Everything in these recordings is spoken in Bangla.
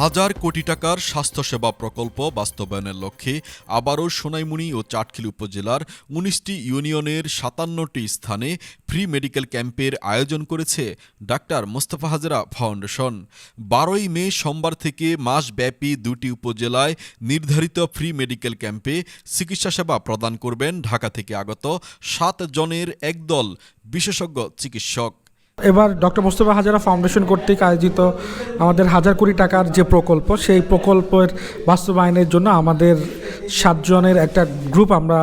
হাজার কোটি টাকার স্বাস্থ্যসেবা প্রকল্প বাস্তবায়নের লক্ষ্যে আবারও সোনাইমুনি ও চাটখিল উপজেলার উনিশটি ইউনিয়নের সাতান্নটি স্থানে ফ্রি মেডিকেল ক্যাম্পের আয়োজন করেছে ডাক্তার মোস্তফা হাজরা ফাউন্ডেশন। বারোই মে সোমবার থেকে মাসব্যাপী দুটি উপজেলায় নির্ধারিত ফ্রি মেডিকেল ক্যাম্পে চিকিৎসা সেবা প্রদান করবেন ঢাকা থেকে আগত সাত জনের একদল বিশেষজ্ঞ চিকিৎসক। এবার ডক্টর মোস্তফা হাজারা ফাউন্ডেশন কর্তৃক আয়োজিত আমাদের হাজার কোটি টাকার যে প্রকল্প, সেই প্রকল্পের বাস্তবায়নের জন্য আমাদের সাতজনের একটা গ্রুপ আমরা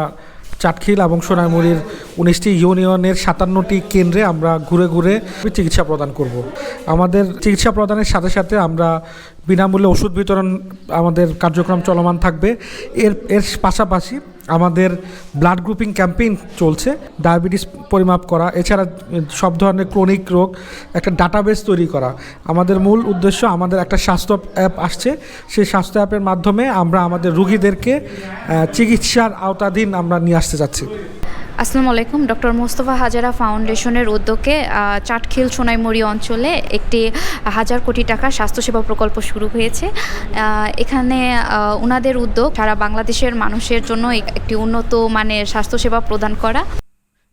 চাটখিল এবং সোনাইমুড়ির উনিশটি ইউনিয়নের সাতান্নটি কেন্দ্রে আমরা ঘুরে ঘুরে চিকিৎসা প্রদান করব। আমাদের চিকিৎসা প্রদানের সাথে সাথে আমরা বিনামূল্যে ওষুধ বিতরণ আমাদের কার্যক্রম চলমান থাকবে এর এর পাশাপাশি আমাদের ব্লাড গ্রুপিং ক্যাম্পেইন চলছে ডায়াবেটিস পরিমাপ করা, এছাড়া সব ধরনের ক্রনিক রোগ, একটা ডাটাবেস তৈরি করা। আমাদের মূল উদ্দেশ্য আমাদের একটা স্বাস্থ্য অ্যাপ আসছে, সেই স্বাস্থ্য অ্যাপের মাধ্যমে আমরা আমাদের রুগীদেরকে চিকিৎসার আওতাধীন আমরা নিয়ে আসতে যাচ্ছি আসসালামু আলাইকুম। ডক্টর মোস্তফা হাজারা ফাউন্ডেশনের উদ্যোগে চাটখিল সোনাইমুড়ি অঞ্চলে একটি হাজার কোটি টাকা স্বাস্থ্যসেবা প্রকল্প শুরু হয়েছে। এখানে ওনাদের উদ্যোগ সারা বাংলাদেশের মানুষের জন্য একটি উন্নত মানের স্বাস্থ্যসেবা প্রদান করা।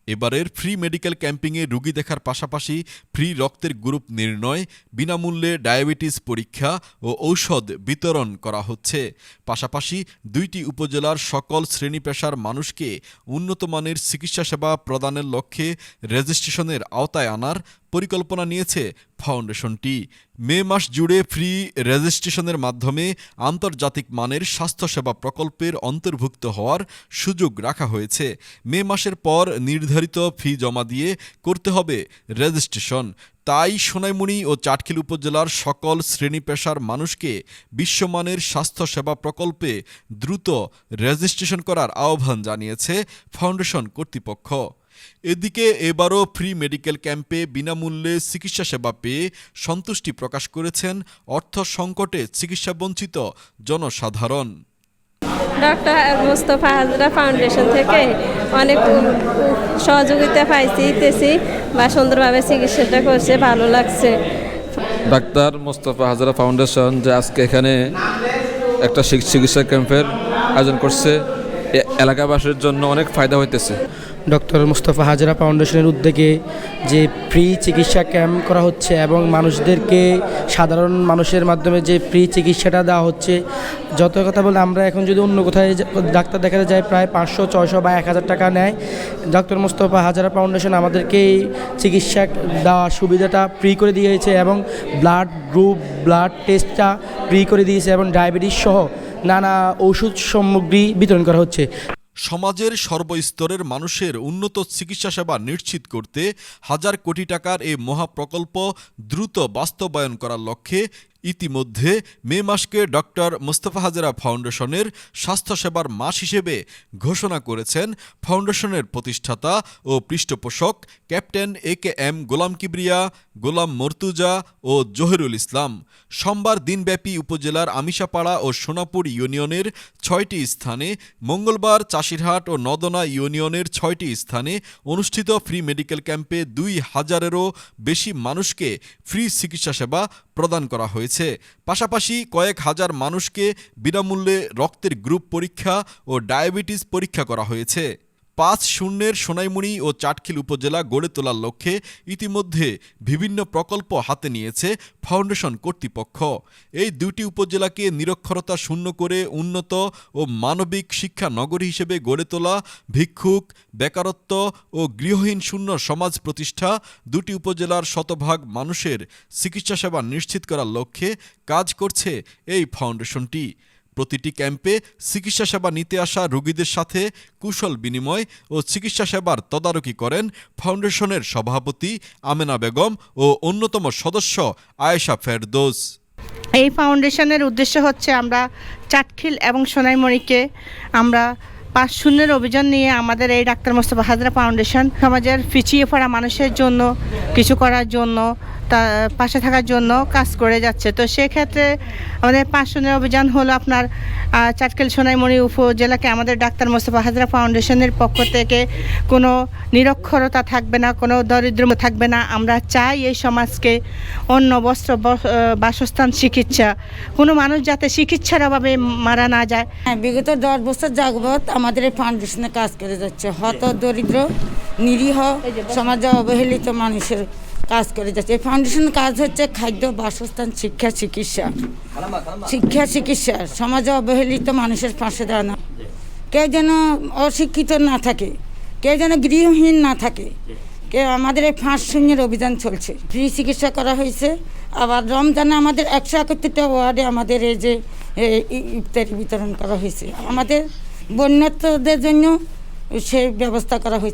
এবারের ফ্রি মেডিকেল ক্যাম্পিংয়ে রোগী দেখার পাশাপাশি ফ্রি রক্তের গ্রুপ নির্ণয়, বিনামূল্যে ডায়াবেটিস পরীক্ষা ও ঔষধ বিতরণ করা হচ্ছে। পাশাপাশি দুইটি উপজেলার সকল শ্রেণি পেশার মানুষকে উন্নত মানের চিকিৎসা সেবা প্রদানের লক্ষ্যে রেজিস্ট্রেশনের আওতায় আনার পরিকল্পনা নিয়েছে ফাউন্ডেশনটি। মে মাস জুড়ে ফ্রি রেজিস্ট্রেশনের মাধ্যমে আন্তর্জাতিক মানের স্বাস্থ্যসেবা প্রকল্পের অন্তর্ভুক্ত হওয়ার সুযোগ রাখা হয়েছে। মে মাসের পর নির্ধারিত ফি জমা দিয়ে করতে হবে রেজিস্ট্রেশন। তাই সোনাইমুড়ি ও চাটখিল উপজেলার সকল শ্রেণি পেশার মানুষকে বিশ্বমানের স্বাস্থ্যসেবা প্রকল্পে দ্রুত রেজিস্ট্রেশন করার আহ্বান জানিয়েছে ফাউন্ডেশন কর্তৃপক্ষ। এদিকে এবারও ফ্রি মেডিকেল ক্যাম্পে বিনামূল্যে চিকিৎসা সেবা পেয়ে সন্তুষ্টি প্রকাশ করেছেন অর্থ সংকটে চিকিৎসা বঞ্চিত জনসাধারণ। ডক্টর মোস্তফা হাজরা ফাউন্ডেশন থেকে অনেক সহযোগিতা পাইছি ইতেছি বা সুন্দরভাবে চিকিৎসাটা করছে ভালো লাগছে। ডাক্তার মোস্তফা হাজারা ফাউন্ডেশন যে আজকে এখানে একটা চিকিৎসা ক্যাম্পের আয়োজন করছে এ- এলাকাবাসীর জন্য অনেক ফায়দা হইতেছে। ডক্টর মুস্তফা হাজরা ফাউন্ডেশনের উদ্যোগে যে ফ্রি চিকিৎসা ক্যাম্প করা হচ্ছে এবং মানুষদেরকে, সাধারণ মানুষের মাধ্যমে যে ফ্রি চিকিৎসাটা দেওয়া হচ্ছে, যত কথা বলে আমরা এখন যদি অন্য কোথায় ডাক্তার দেখাতে যাই, প্রায় পাঁচশো, ছয়শো বা এক হাজার টাকা নেয়। ডক্টর মুস্তফা হাজারা ফাউন্ডেশন আমাদেরকে এই চিকিৎসা দেওয়ার সুবিধাটা ফ্রি করে দিয়েছে এবং ব্লাড গ্রুপ, ব্লাড টেস্টটা ফ্রি করে দিয়েছে এবং ডায়াবেটিস সহ নানা ওষুধ সামগ্রী বিতরণ করা হচ্ছে। সমাজের সর্বস্তরের মানুষের উন্নত চিকিৎসা সেবা নিশ্চিত করতে হাজার কোটি টাকার এই মহাপ্রকল্প দ্রুত বাস্তবায়ন করার লক্ষ্যে ইতিমধ্যে মে মাসকে ডক্টর মোস্তফা হাজরা ফাউন্ডেশনের স্বাস্থ্যসেবার মাস হিসেবে ঘোষণা করেছেন ফাউন্ডেশনের প্রতিষ্ঠাতা ও পৃষ্ঠপোষক captain A K M Golam Kibria, Golam Murtuza ও জহিরুল ইসলাম। সোমবার দিনব্যাপী উপজেলার আমিশাপাড়া ও সোনাপুর ইউনিয়নের ছয়টি স্থানে, মঙ্গলবার চাষিরহাট ও নদনা ইউনিয়নের ছয়টি স্থানে অনুষ্ঠিত ফ্রি মেডিকেল ক্যাম্পে দুই হাজারেরও বেশি মানুষকে ফ্রি চিকিৎসা সেবা প্রদান করা হয়েছে। পাশাপাশি কয়েক হাজার মানুষকে বিনামূল্যে রক্তের গ্রুপ পরীক্ষা ও ডায়াবেটিস পরীক্ষা করা হয়েছে। পাঁচ শূন্যের সোনাইমুড়ি ও চাটখিল উপজেলা গড়ে তোলার লক্ষ্যে ইতিমধ্যে বিভিন্ন প্রকল্প হাতে নিয়েছে ফাউন্ডেশন কর্তৃপক্ষ। এই দুটি উপজেলাকে নিরক্ষরতা শূন্য করে উন্নত ও মানবিক শিক্ষা নগরী হিসেবে গড়ে তোলা, ভিক্ষুক, বেকারত্ব ও গৃহহীন শূন্য সমাজ প্রতিষ্ঠা দুটি উপজেলার শতভাগ মানুষের চিকিৎসা সেবা নিশ্চিত করার লক্ষ্যে কাজ করছে এই ফাউন্ডেশনটি। প্রতিটি ক্যাম্পে চিকিৎসা সেবা নিতে আসা রোগীদের সাথে কুশল বিনিময় ও চিকিৎসা সেবার তদারকি করেন ফাউন্ডেশনের সভাপতি আমেনা বেগম ও অন্যতম সদস্য আয়েশা ফেরদোস। এই ফাউন্ডেশনের উদ্দেশ্য হচ্ছে আমরা চাটখিল এবং সোনাইমণিকে আমরা পাঁচ শূন্যের অভিযান নিয়ে আমাদের এই ডাক্তার মোস্তফা হাজরা ফাউন্ডেশন সমাজের পিছিয়ে পড়া মানুষের জন্য, কিছু করার জন্য পাশে থাকার জন্য কাজ করে যাচ্ছে। তো সেক্ষেত্রে আমাদের পাঁচ শূন্যের অভিযান হলো আপনার চাটকেল সোনাইমণি উপজেলাকে আমাদের ডাক্তার মোস্তফা হাজরা ফাউন্ডেশনের পক্ষ থেকে কোনো নিরক্ষরতা থাকবে না, কোনো দরিদ্র থাকবে না। আমরা চাই এই সমাজকে অন্য বস্ত্র বাসস্থান, চিকিৎসা, কোনো মানুষ যাতে চিকিৎসার অভাবে মারা না যায়। হ্যাঁ বিগত দশ বছর যাবৎ আমাদের এই ফাউন্ডেশনে কাজ করে যাচ্ছে। হত, দরিদ্র, নিরীহ, সমাজে অবহেলিত মানুষের কাজ করে যাচ্ছে। এই ফাউন্ডেশনের কাজ হচ্ছে খাদ্য, বাসস্থান, শিক্ষা, চিকিৎসা। শিক্ষা, চিকিৎসা, সমাজে অবহেলিত মানুষের পাশে দাঁড়ানো। কেউ যেন অশিক্ষিত না থাকে, কেউ যেন গৃহহীন না থাকে। কেউ আমাদের এই ফাঁস শূন্যের অভিযান চলছে। ফ্রি চিকিৎসা করা হয়েছে। আবার রমজানে আমাদের একশো একত্রিশটা ওয়ার্ডে আমাদের এই যে ইফতারি বিতরণ করা হয়েছে। আমাদের বন্যার্থদের জন্য সেই ব্যবস্থা করা হয়েছে।